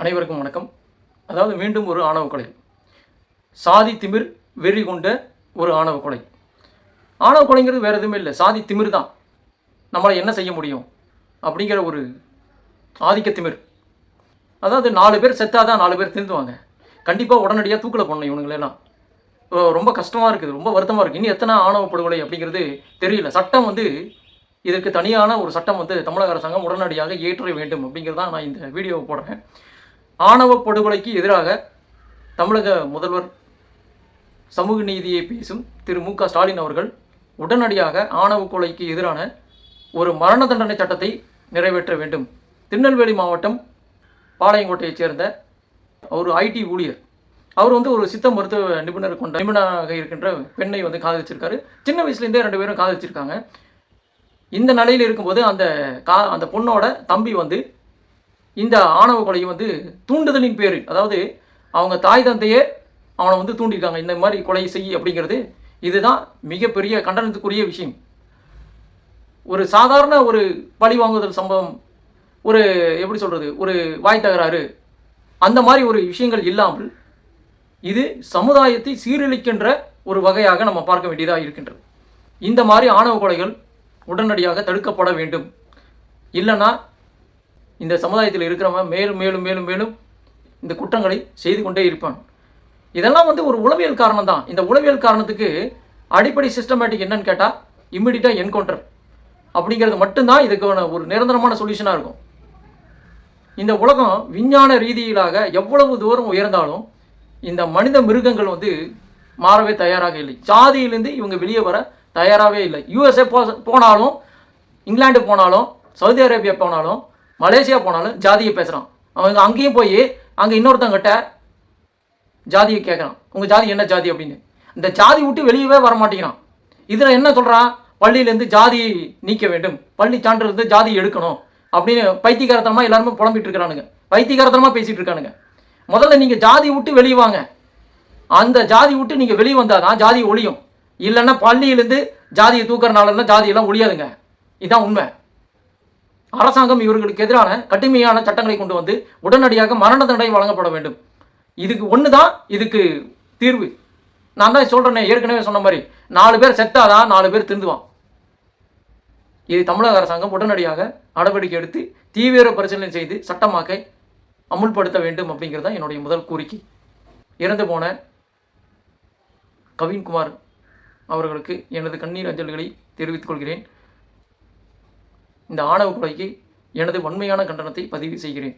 அனைவருக்கும் வணக்கம். அதாவது மீண்டும் ஒரு ஆணவ கொலை. சாதி திமிர் வெறி கொண்ட ஒரு ஆணவ கொலை. ஆணவ கொலைங்கிறது வேறு எதுவுமே இல்லை. சாதி திமிர் தான். நம்மளை என்ன செய்ய முடியும்? அப்படிங்கிற ஒரு ஆதிக்க திமிர். அதாவது நாலு பேர் செத்தாதான் நாலு பேர் திருந்துவாங்க. கண்டிப்பாக உடனடியாக தூக்கில் போடணும் இவனுங்களெல்லாம். ரொம்ப கஷ்டமாக இருக்குது. ரொம்ப வருத்தமாக இருக்குது. இனி எத்தனை ஆணவ படுகொலை அப்படிங்கிறது தெரியல. சட்டம் வந்து இதற்கு தனியான ஒரு சட்டம் வந்து தமிழக அரசாங்கம் உடனடியாக இயற்ற வேண்டும் அப்படிங்கிறதான் நான் இந்த வீடியோவை போடுறேன். ஆணவ படுகொலைக்கு எதிராக தமிழக முதல்வர் சமூக நீதியை பேசும் திரு மு க ஸ்டாலின் அவர்கள் உடனடியாக ஆணவ கொலைக்கு எதிரான ஒரு மரண தண்டனை சட்டத்தை நிறைவேற்ற வேண்டும். திருநெல்வேலி மாவட்டம் பாளையங்கோட்டையைச் சேர்ந்த ஒரு ஐடி ஊழியர். அவர் வந்து ஒரு சித்த மருத்துவ நிபுணர் கொண்ட நிபுணராக இருக்கின்ற பெண்ணை வந்து காதலிச்சிருக்காரு. சின்ன வயசுலேருந்தே ரெண்டு பேரும் காதலிச்சிருக்காங்க. இந்த நிலையில் இருக்கும்போது அந்த கா அந்த பொண்ணோட தம்பி வந்து இந்த ஆணவ கொலை வந்து தூண்டுதலின் பேர். அதாவது அவங்க தாய் தந்தையே அவனை வந்து தூண்டியிருக்காங்க. இந்த மாதிரி கொலை செய் அப்படிங்கிறது இதுதான் மிகப்பெரிய கண்டனத்துக்குரிய விஷயம். ஒரு சாதாரண ஒரு பழி வாங்குதல் சம்பவம் ஒரு எப்படி சொல்கிறது ஒரு வாய் தகராறு அந்த மாதிரி ஒரு விஷயங்கள் இல்லாமல் இது சமுதாயத்தை சீரழிக்கின்ற ஒரு வகையாக நம்ம பார்க்க வேண்டியதாக இருக்கின்றது. இந்த மாதிரி ஆணவ கொலைகள் உடனடியாக தடுக்கப்பட வேண்டும். இல்லைன்னா இந்த சமுதாயத்தில் இருக்கிறவன் மேலும் மேலும் மேலும் மேலும் இந்த குற்றங்களை செய்து கொண்டே இருப்பான். இதெல்லாம் வந்து ஒரு உளவியல் காரணம் தான் இந்த உளவியல் காரணத்துக்கு அடிப்படை சிஸ்டமேட்டிக் என்னன்னு கேட்டால் இம்மிடியட்டாக என்கவுண்டர் அப்படிங்கிறது மட்டும்தான் இதுக்கான ஒரு நிரந்தரமான சொல்யூஷனாக இருக்கும். இந்த உலகம் விஞ்ஞான ரீதியிலாக எவ்வளவு தூரம் உயர்ந்தாலும் இந்த மனித மிருகங்கள் வந்து மாறவே தயாராக இல்லை. ஜாதியிலேருந்து இவங்க வெளியே வர தயாராகவே இல்லை. யூஎஸ்ஏ போ போனாலும் இங்கிலாந்து போனாலும் சவுதி அரேபியா போனாலும் மலேசியா போனாலும் ஜாதியை பேசுகிறான் அவங்க அங்கேயும் போய் அங்கே இன்னொருத்தங்கிட்ட ஜாதியை கேட்குறான் உங்கள் ஜாதி என்ன ஜாதி அப்படின்னு. இந்த ஜாதி விட்டு வெளியவே வர மாட்டேங்கிறான் இதில் என்ன சொல்கிறான் பள்ளியிலேருந்து ஜாதி நீக்க வேண்டும். பள்ளி சான்றிலிருந்து ஜாதி எடுக்கணும் அப்படின்னு பைத்தியகாரத்தனமாக எல்லாருமே புலம்பிட்டு இருக்கிறானுங்க. பைத்தியகாரத்தனமாக பேசிகிட்டு இருக்கானுங்க. முதல்ல நீங்கள் ஜாதி விட்டு வெளியே வாங்க. அந்த ஜாதி விட்டு நீங்கள் வெளியே வந்தால் தான் ஜாதி ஒழியும். இல்லைன்னா பள்ளியிலேருந்து ஜாதியை தூக்குறனாலலாம் ஜாதியெல்லாம் ஒழியாதுங்க. இதுதான் உண்மை. அரசாங்கம் இவர்களுக்கு எதிரான கடுமையான சட்டங்களை கொண்டு வந்து உடனடியாக மரண தண்டனை வழங்கப்பட வேண்டும். இதுக்கு ஒன்று தான் இதுக்கு தீர்வு. நான் தான் சொல்கிறேனே ஏற்கனவே சொன்ன மாதிரி நாலு பேர் செத்தாதான் நாலு பேர் திருந்துவான். இது தமிழக அரசாங்கம் உடனடியாக நடவடிக்கை எடுத்து தீவிர பரிசீலனை செய்து சட்டமாக்க அமுல்படுத்த வேண்டும் அப்படிங்கிறது தான் என்னுடைய முதல் கோரிக்கை இறந்து போன கவின்குமார் அவர்களுக்கு எனது கண்ணீர் அஞ்சல்களை தெரிவித்துக் கொள்கிறேன். இந்த ஆணவ கொலைக்கு எனது வன்மையான கண்டனத்தை பதிவு செய்கிறேன்.